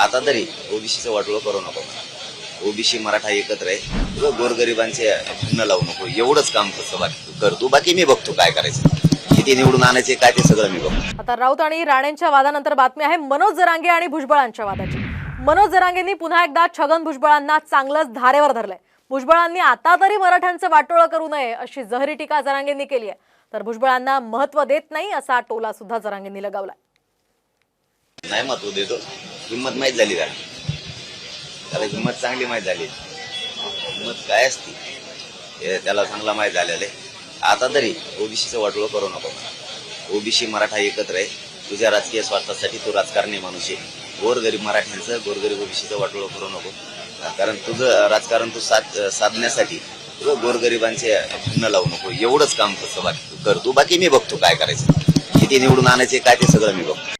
आता तरी ओबीसीचं वाटोळं करू नको ओबीसी मराठा एकत्र आहे. गोरगरिबांचे भिन्न लावू नको. एवढंच काम कसं बाकी. तू कर तू. बाकी मी बघतो काय करायचं. किती निवडून आणायचे काय ते सगळं मी बघतो. आता राऊत आणि राणेंच्या वादानंतर बातमी आहे मनोज जरांगे आणि भुजबळांच्या वादाची. मनोज जरांगेंनी पुन्हा एकदा छगन भुजबळांना चांगलंच धारेवर धरलंय. भुजबळांनी आता तरी मराठ्यांचं वाटोळं करू नये अशी जहरी टीका जरांगेंनी केली आहे. तर भुजबळांना महत्त्व देत नाही असा टोला सुद्धा जरांगेंनी लगावलाय. नाही महत्त्व देतो. हिंमत माहीत झाली त्याला त्याला हिंमत चांगली माहीत झाली. हिंमत काय असती? हे त्याला चांगला माहीत झालेलं आहे. आता तरी ओबीसीचं वाटोळं करू नको ओबीसी मराठा एकत्र आहे. तुझ्या राजकीय स्वार्थासाठी तू राजकारणी माणूस आहे. गोरगरीब मराठ्यांचं गोरगरीब ओबीसीचं वाटोळं करू नको. कारण तुझं राजकारण तू साध साधण्यासाठी तुझं गोरगरिबांचे भिन्न लावू नको. एवढंच काम कसं बाकी कर. तू बाकी मी बघतो काय करायचं. किती निवडून आणायचे काय ते सगळं मी बघतो.